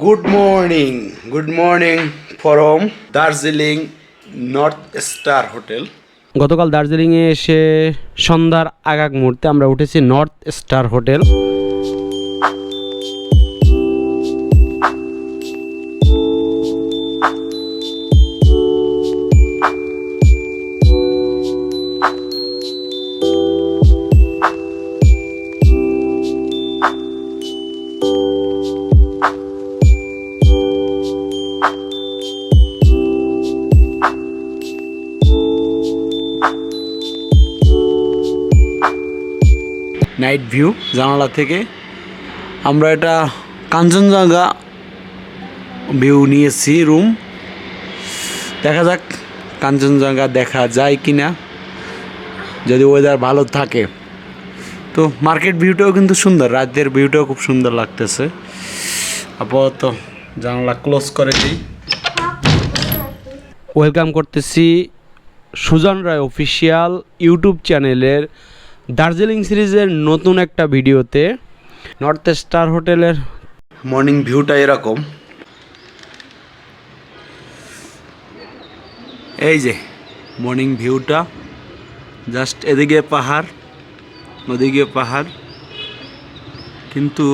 Good morning good morning from Darjeeling North Star hotel গতকাল দার্জিলিংয়ে এসে সন্ধ্যার আগাক মুহূর্তে আমরা উঠেছি North Star hotel night view জানালা থেকে। আমরা এটা কাঞ্চনজঙ্ঘা ভিউ নিয়েছি রুম। দেখা যাক কাঞ্চনজঙ্ঘা দেখা যায় কি না যদি ওয়েদার ভালো থাকে। তো মার্কেট ভিউটাও কিন্তু সুন্দর রাজ্যের ভিউটাও খুব সুন্দর লাগতেছে। আপাতত জানালা ক্লোজ করে দিই। ওয়েলকাম করতেছি সুজন রায় অফিসিয়াল ইউটিউব চ্যানেলের দার্জিলিং সিরিজের নতুন একটা ভিডিওতে নর্থ স্টার হোটেলের মর্নিং ভিউটা এরকম। এই যে মর্নিং ভিউটা। জাস্ট এদিকে পাহাড় ওদিকে পাহাড়। কিন্তু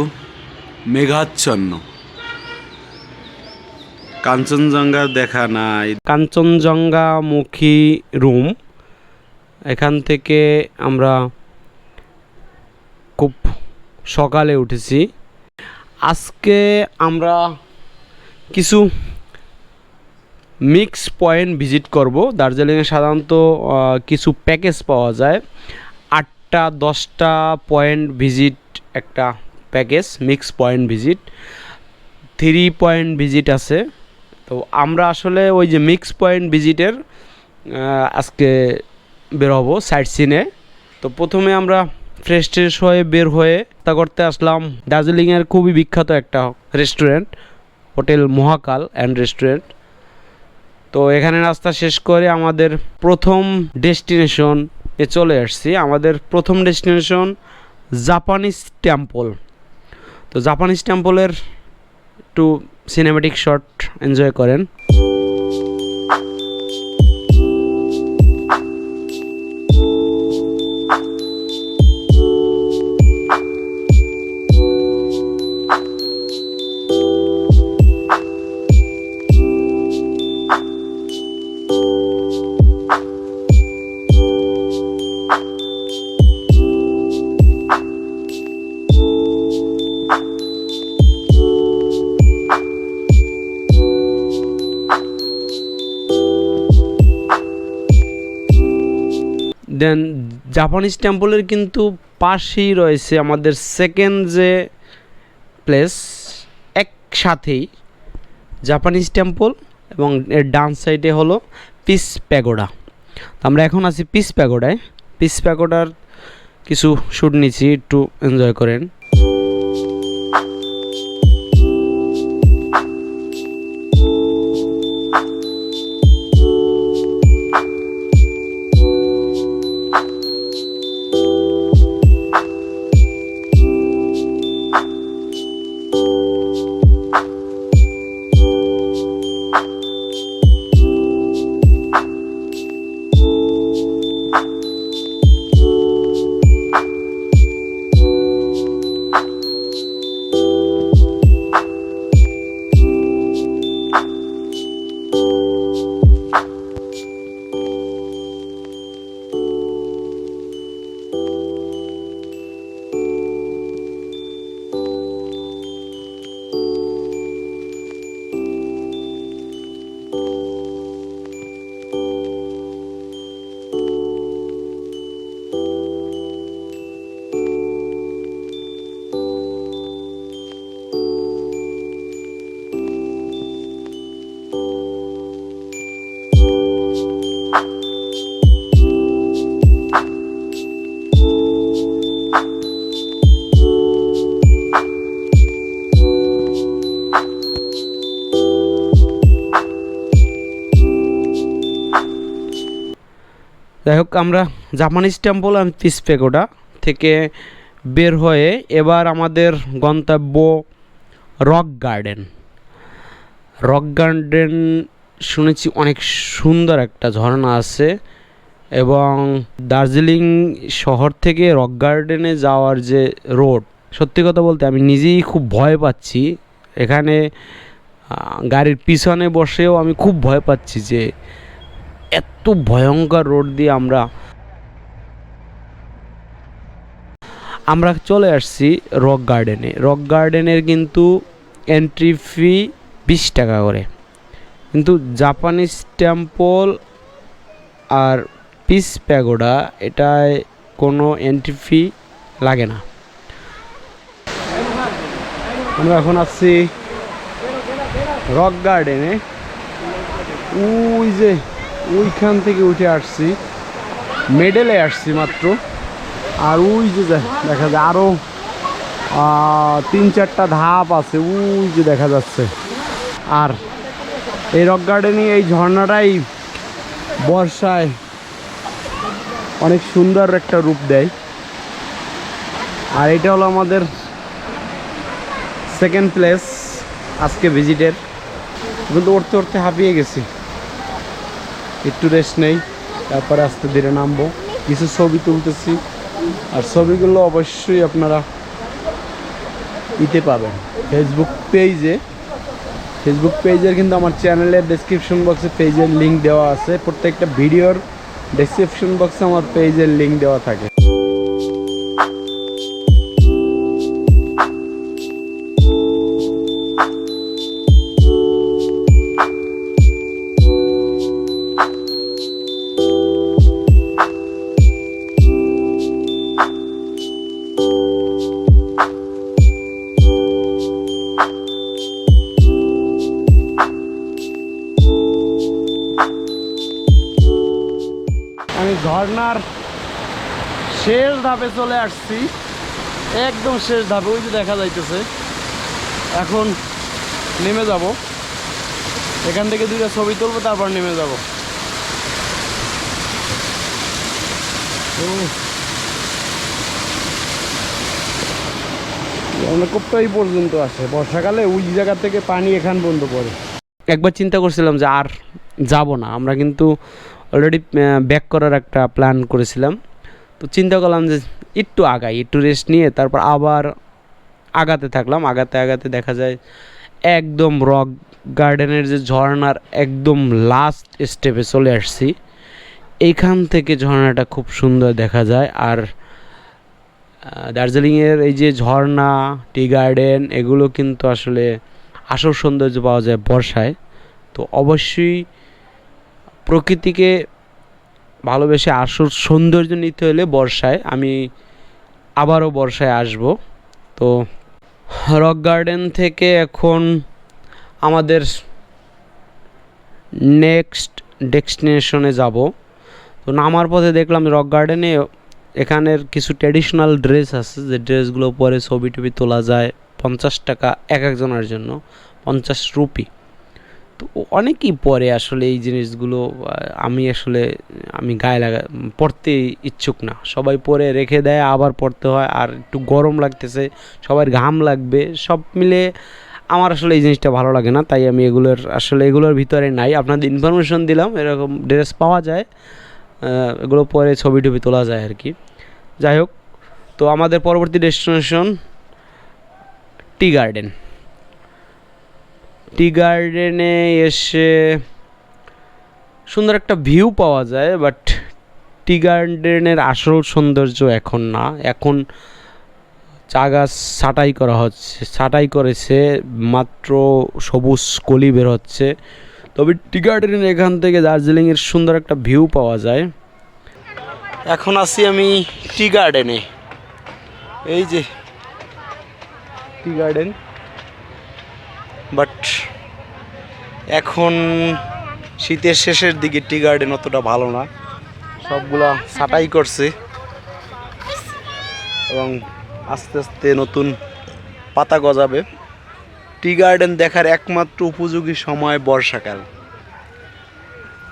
মেঘাচ্ছন্ন। কাঞ্চনজঙ্ঘা দেখা নাই। কাঞ্চনজঙ্ঘামুখী রুম। এখান থেকে আমরা সকালে উঠেছি। আজকে আমরা কিছু মিক্স পয়েন্ট ভিজিট করব। দার্জিলিংয়ে সাধারণত কিছু প্যাকেজ পাওয়া যায়। আটটা, দশটা পয়েন্ট ভিজিট একটা package mix point visit three point visit আছে। তো আমরা আসলে ওই যে মিক্স পয়েন্ট ভিজিটের আজকে বেরোবো সাইট সিনে তো প্রথমে আমরা ফ্রেশ ট্রেশ হয়ে বের হয়ে তা করতে আসলাম। দার্জিলিংয়ের খুবই বিখ্যাত একটা restaurant hotel Mahakal and restaurant তো এখানে রাস্তা শেষ করে আমাদের প্রথম ডেস্টিনেশন এ চলে আসছি। আমাদের প্রথম ডেস্টিনেশন জাপানিজ টেম্পল তো জাপানিজ টেম্পলের একটু সিনেমেটিক শট এনজয় করেন। দেন জাপানিজ টেম্পলের কিন্তু পাশেই রয়েছে আমাদের সেকেন্ড যে প্লেস একসাথেই জাপানিজ টেম্পল এবং এর ডান সাইডে হলো পিস প্যাগোডা আমরা এখন আছি পিস প্যাগোডায় পিস প্যাগোডার কিছু শ্যুট নিচ্ছি, একটু এনজয় করেন। হোক আমরা Japanese temple and peace pagoda থেকে বের হয়ে এবার আমাদের গন্তব্য রক গার্ডেন রক গার্ডেন শুনেছি অনেক সুন্দর একটা ঝর্ণা আছে এবং দার্জিলিং শহর থেকে রক গার্ডেনে যাওয়ার যে রোড সত্যি কথা বলতে আমি নিজেই খুব ভয় পাচ্ছি। এখানে গাড়ির পিছনে বসেও আমি খুব ভয় পাচ্ছি যে এত ভয়ঙ্কর রোড দিয়ে আমরা আমরা চলে আসছি রক গার্ডেনে। রক গার্ডেনের কিন্তু এন্ট্রি ফি বিশ টাকা করে। কিন্তু জাপানিজ টেম্পল আর পিস প্যাগোডা এটায় কোনো এন্ট্রি ফি লাগে না। আমরা এখন আসছি রক গার্ডেনে। ওই যে ওইখান থেকে উঠে আসছি। মেডেলে আসছি মাত্র। আর ওই যে দেখা যায় আরও তিন চারটা ধাপ আছে, ওই যে দেখা যাচ্ছে। আর এই রক গার্ডেনে এই ঝর্ণাটাই বর্ষায় অনেক সুন্দর একটা রূপ দেয়। আর এটা হলো আমাদের সেকেন্ড প্লেস আজকে ভিজিটের কিন্তু উঠতে উঠতে হাঁপিয়ে গেছি। একটু রেস্ট নেই, তারপরে আস্তে ধীরে নামবো। কিছু ছবি তুলতেছি, আর ছবিগুলো অবশ্যই আপনারা ইতে পাবেন ফেসবুক পেজে ফেসবুক পেজের কিন্তু আমার চ্যানেলের ডেসক্রিপশন বক্সে পেজের লিঙ্ক দেওয়া আছে। প্রত্যেকটা ভিডিওর ডেসক্রিপশন বক্সে আমার পেজের লিঙ্ক দেওয়া থাকে। ধাপে চলে আসছি। একদম শেষ ধাপে, ওই যে দেখা যাইতেছে। এখন নেমে যাব। এখান থেকে দুইটা ছবি তুলবো, তারপর নেমে যাব। কূপটাই পর্যন্ত আসে বর্ষাকালে ওই জায়গা থেকে পানি এখান পর্যন্ত পড়ে। একবার চিন্তা করছিলাম যে আর যাব না। আমরা কিন্তু অলরেডি ব্যাক করার একটা প্ল্যান করেছিলাম। তো চিন্তা করলাম যে একটু আগাই, একটু রেস্ট নিয়ে তারপর আবার আগাতে থাকলাম। আগাতে আগাতে দেখা যায় একদম রক গার্ডেনের যে ঝর্ণার একদম লাস্ট স্টেপে চলে আসছি। এইখান থেকে ঝর্ণাটা খুব সুন্দর দেখা যায়। আর দার্জিলিংয়ের এই যে ঝর্ণা টি গার্ডেন এগুলো কিন্তু আসলে আসল সৌন্দর্য পাওয়া যায় বর্ষায়। তো অবশ্যই প্রকৃতিকে ভালোবেসে আসল সৌন্দর্য নিতে হলে বর্ষায়, আমি আবারও বর্ষায় আসব। তো রক গার্ডেন থেকে এখন আমাদের নেক্সট ডেস্টিনেশনে যাব। তো নামার পথে দেখলাম রক গার্ডেনে এখানের কিছু ট্র্যাডিশনাল ড্রেস আছে, যে ড্রেসগুলো পরে ছবি টবি তোলা যায়, পঞ্চাশ টাকা এক একজনের জন্য, পঞ্চাশ রুপি। তো অনেকেই পরে আসলে এই জিনিসগুলো আমি আসলে, আমি গায়ে লাগা, পড়তে ইচ্ছুক না। সবাই পরে রেখে দেয়, আবার পড়তে হয়, আর একটু গরম লাগতেছে, সবার ঘাম লাগবে, সব মিলে আমার আসলে এই জিনিসটা ভালো লাগে না। তাই আমি এগুলোর, আসলে এগুলোর ভিতরে নাই। আপনাদের ইনফরমেশন দিলাম, এরকম ড্রেস পাওয়া যায় এগুলো পরে ছবি টবি তোলা যায় আর কি। যাই হোক, তো আমাদের পরবর্তী ডেস্টিনেশন টি গার্ডেন টি গার্ডেনে এসে সুন্দর একটা ভিউ পাওয়া যায়, বাট টি গার্ডেনের আসল সৌন্দর্য এখন না। এখন চা গাছ ছাটাই করা হচ্ছে, ছাটাই করেছে, মাত্র সবুজ কলি বের হচ্ছে। তবে টি গার্ডেন এখান থেকে দার্জিলিংয়ের সুন্দর একটা ভিউ পাওয়া যায়। এখন আছি আমি টি গার্ডেনে। এই যে টি গার্ডেন। বাট এখন শীতের শেষের দিকে টি গার্ডেন অতটা ভালো না। সবগুলা ছাটাই করছে এবং আস্তে আস্তে নতুন পাতা গজাবে। টি গার্ডেন দেখার একমাত্র উপযোগী সময় বর্ষাকাল।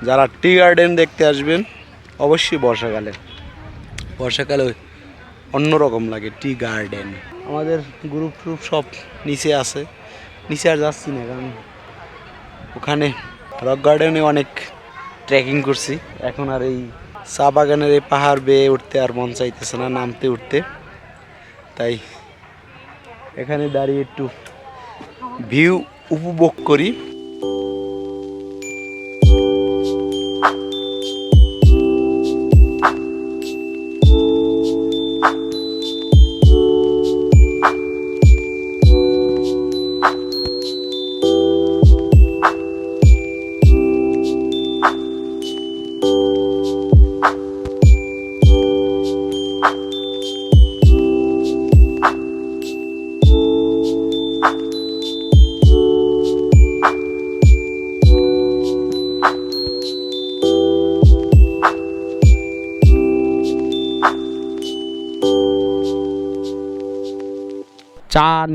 যারা টি গার্ডেন দেখতে আসবেন, অবশ্যই বর্ষাকালে। বর্ষাকালে অন্যরকম লাগে টি গার্ডেন। আমাদের গ্রুপ ট্রুপ সব নিচে আছে। নিচে আর যাচ্ছি না, কারণ ওখানে রক গার্ডেনে অনেক ট্রেকিং করছি। এখন আর এই চা বাগানের এই পাহাড় বেয়ে উঠতে আর মন চাইতেছে না, নামতে উঠতে। তাই এখানে দাঁড়িয়ে একটু ভিউ উপভোগ করি।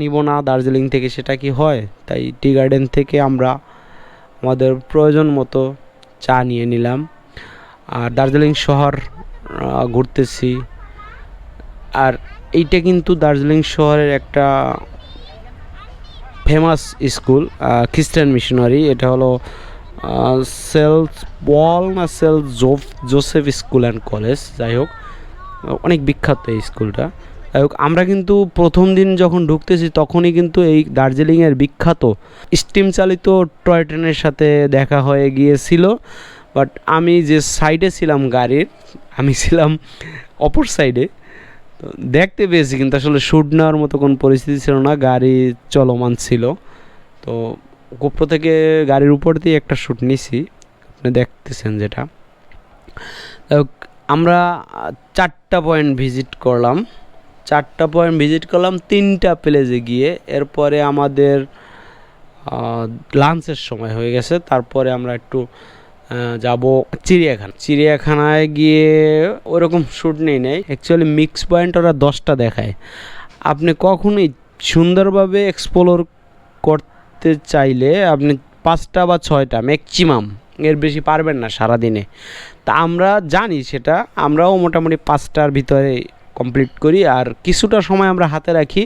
নিব না, দার্জিলিং থেকে সেটা কি হয়? তাই টি গার্ডেন থেকে আমরা আমাদের প্রয়োজন মতো চা নিয়ে নিলাম। আর দার্জিলিং শহর ঘুরতেছি। আর এইটা কিন্তু দার্জিলিং শহরের একটা ফেমাস স্কুল খ্রিস্টান মিশনারি এটা হলো সেলস বল না সেল জোফ, জোসেফ স্কুল অ্যান্ড কলেজ, যাই হোক। অনেক বিখ্যাত এই স্কুলটা। আমরা কিন্তু প্রথম দিন যখন ঢুকতেছি তখনই কিন্তু এই দার্জিলিংয়ের বিখ্যাত স্টিম চালিত টয় ট্রেনের সাথে দেখা হয়ে গিয়েছিল। বাট আমি যে সাইডে ছিলাম গাড়ির, আমি ছিলাম অপর সাইডে দেখতে পেয়েছি কিন্তু আসলে শ্যুট নেওয়ার মতো কোনো পরিস্থিতি ছিল না, গাড়ি চলমান ছিল। তো গোপ্রো থেকে গাড়ির উপর দিয়ে একটা শ্যুট নিছি, আপনি দেখতেছেন যেটা। আমরা চারটা পয়েন্ট ভিজিট করলাম। চারটা পয়েন্ট ভিজিট করলাম, তিনটা প্লেসে গিয়ে। এরপরে আমাদের লাঞ্চের সময় হয়ে গেছে। তারপরে আমরা একটু যাব চিড়িয়াখানা। চিড়িয়াখানায় গিয়ে ওরকম শ্যুট নেই নেই। অ্যাকচুয়ালি মিক্স পয়েন্ট ওরা দশটা দেখায়। আপনি কখনোই সুন্দরভাবে এক্সপ্লোর করতে চাইলে আপনি পাঁচটা বা ছয়টা ম্যাক্সিমাম এর বেশি পারবেন না সারাদিনে। তা আমরা জানি সেটা, আমরাও মোটামুটি পাঁচটার ভিতরে কমপ্লিট করি। আর কিছুটা সময় আমরা হাতে রাখি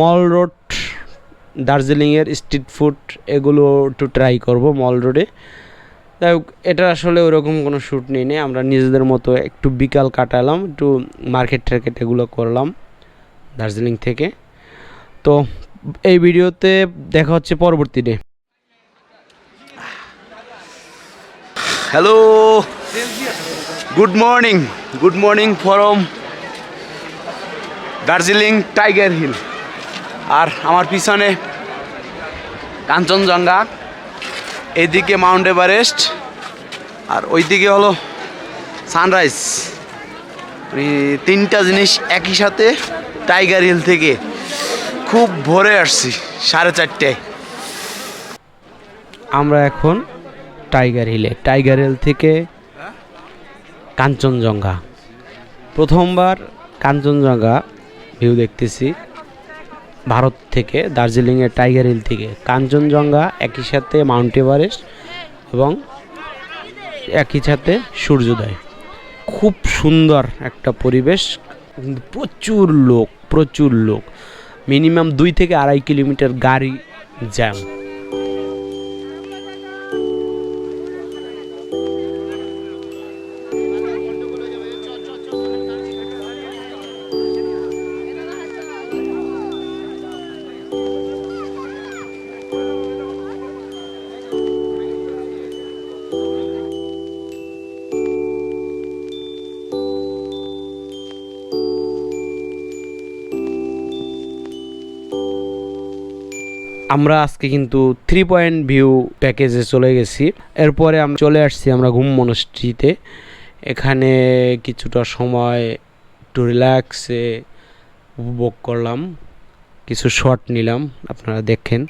মল রোড দার্জিলিংয়ের স্ট্রিট ফুড এগুলো একটু ট্রাই করব মল রোডে। যাই হোক এটা আসলে ওরকম কোনো শ্যুট নেই নেই আমরা নিজেদের মতো একটু বিকাল কাটালাম একটু মার্কেট টার্কেট এগুলো করলাম দার্জিলিং থেকে। তো এই ভিডিওতে দেখা হচ্ছে পরবর্তী day. Hello good morning good morning from Darjeeling tiger hill আর আমার পিছনে কাঞ্চনজঙ্ঘা, এদিকে মাউন্ট এভারেস্ট আর ওইদিকে হলো সানরাইজ মানে তিনটা জিনিস একই সাথে টাইগার হিল থেকে খুব ভোরে আসছি, সাড়ে চারটায়। আমরা এখন টাইগার হিলে টাইগার হিল থেকে কাঞ্চনজঙ্ঘা। প্রথমবার কাঞ্চনজঙ্ঘা ভিউ দেখতেছি ভারত থেকে, দার্জিলিংয়ের টাইগার হিল থেকে। কাঞ্চনজঙ্ঘা একই সাথে মাউন্ট এভারেস্ট এবং একই সাথে সূর্যোদয়। খুব সুন্দর একটা পরিবেশ প্রচুর লোক প্রচুর লোক। মিনিমাম দুই থেকে আড়াই কিলোমিটার গাড়ি জ্যাম। আমরা আজকে কিন্তু থ্রি পয়েন্ট ভিউ প্যাকেজে চলে গেছি। এরপরে আমরা চলে আসছি আমরা ঘুম মনস্ট্রিতে এখানে কিছুটা সময় একটু রিল্যাক্সে উপভোগ করলাম। কিছু শট নিলাম, আপনারা দেখেন।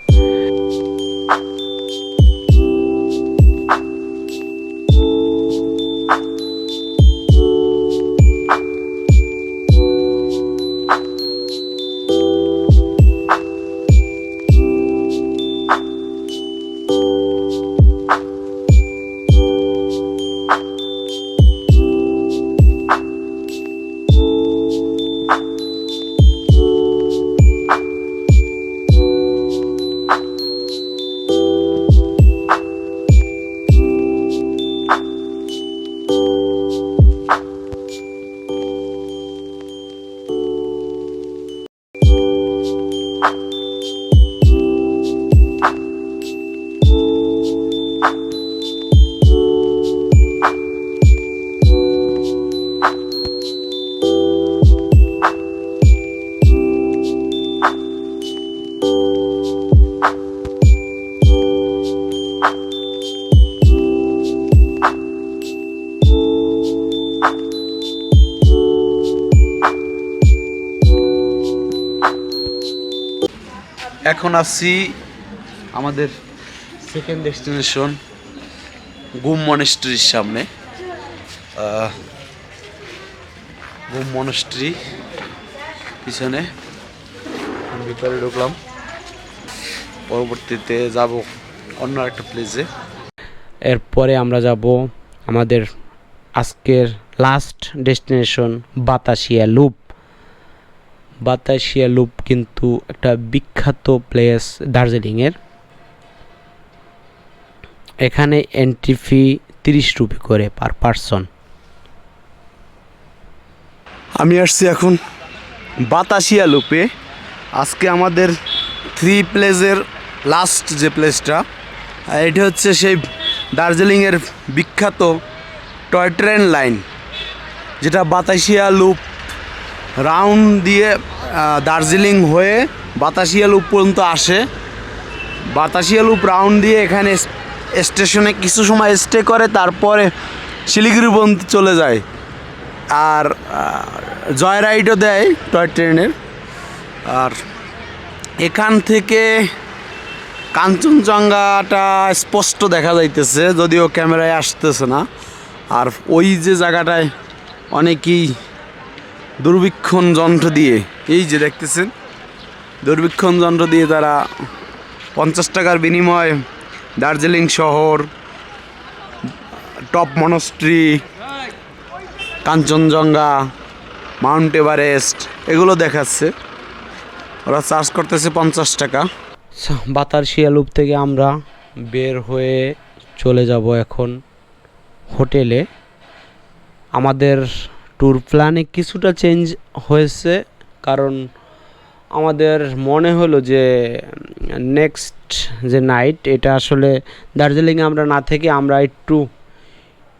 এখন আসছি আমাদের সেকেন্ড ডেস্টিনেশন গুম মনেস্ট্রির সামনে। গুম মনেস্ট্রি পিছনে। ভিতরে ঢুকলাম। পরবর্তীতে যাব অন্য একটা প্লেসে এরপরে আমরা যাব আমাদের আজকের last destination Batasia loop. Batasia loop কিন্তু একটা বিখ্যাত প্লেস দার্জিলিংয়ের। এখানে এন্ট্রি ফি তিরিশ রুপি করে পার পারসন আমি আসছি এখন বাতাসিয়া লুপে। আজকে আমাদের থ্রি প্লেসের লাস্ট যে প্লেসটা এটা হচ্ছে সেই দার্জিলিংয়ের বিখ্যাত টয় ট্রেন লাইন যেটা বাতাসিয়া লুপ রাউন্ড দিয়ে দার্জিলিং হয়ে বাতাসিয়া লুপ পর্যন্ত আসে। বাতাসিয়া লুপ রাউন্ড দিয়ে এখানে স্টেশনে কিছু সময় স্টে করে, তারপরে শিলিগুড়ি পর্যন্ত চলে যায়। আর জয় রাইডও দেয় টয় ট্রেনের। আর এখান থেকে কাঞ্চনজঙ্ঘাটা স্পষ্ট দেখা যাইতেছে, যদিও ক্যামেরায় আসতেছে না। আর ওই যে জায়গাটায় অনেকেই দুর্বীক্ষণ যন্ত্র দিয়ে। এই যে দেখতেছেন দুর্বীক্ষণ যন্ত্র দিয়ে তারা পঞ্চাশ টাকার বিনিময়ে দার্জিলিং শহর top monastery Kanchenjunga Mount Everest এগুলো দেখাচ্ছে। ওরা চার্জ করতেছে পঞ্চাশ টাকা। বাতাসিয়া লুপ থেকে আমরা বের হয়ে চলে যাব এখন হোটেলে। আমাদের ট্যুর প্ল্যানে কিছুটা চেঞ্জ হয়েছে, কারণ আমাদের মনে হলো যে নেক্সট যে নাইট এটা আসলে দার্জিলিংয়ে আমরা না থেকে আমরা একটু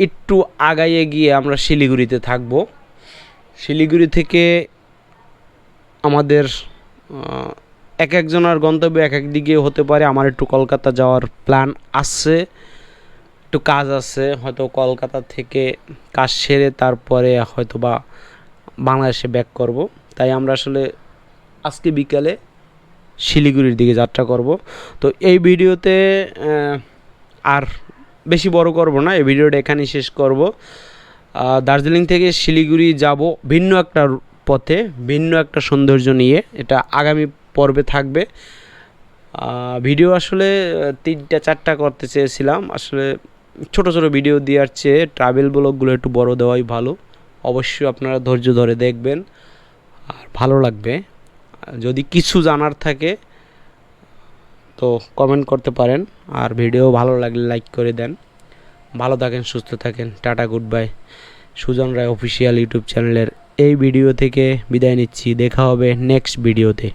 একটু আগাইয়ে গিয়ে আমরা শিলিগুড়িতে থাকব। শিলিগুড়ি থেকে আমাদের এক একজনের গন্তব্য এক এক দিকে হতে পারে। আমার একটু কলকাতা যাওয়ার প্ল্যান আছে। একটু কাজ আছে, হয়তো কলকাতা থেকে কাজ সেরে তারপরে হয়তো বা বাংলাদেশে ব্যাক করব। তাই আমরা আসলে আজকে বিকালে শিলিগুড়ির দিকে যাত্রা করব। তো এই ভিডিওতে আর বেশি বড় করব না, এই ভিডিওটা এখানেই শেষ করব। দার্জিলিং থেকে শিলিগুড়ি যাব ভিন্ন একটা পথে, ভিন্ন একটা সৌন্দর্য নিয়ে, এটা আগামী পর্বে থাকবে। ভিডিও আসলে, তিনটা চারটা করতে চেয়েছিলাম, আসলে ছোট ছোট ভিডিও দেওয়ার চেয়ে ট্রাভেল ব্লগগুলো একটু বড় দেওয়াই ভালো। অবশ্যই আপনারা ধৈর্য ধরে দেখবেন, আর ভালো লাগবে। যদি কিছু জানার থাকে, তো কমেন্ট করতে পারেন, আর ভিডিও ভালো লাগলে লাইক করে দেন। ভালো থাকেন, সুস্থ থাকেন, tata good bye Sujan Roy official YouTube চ্যানেলের এই ভিডিও থেকে বিদায় নিচ্ছি, দেখা হবে নেক্সট ভিডিওতে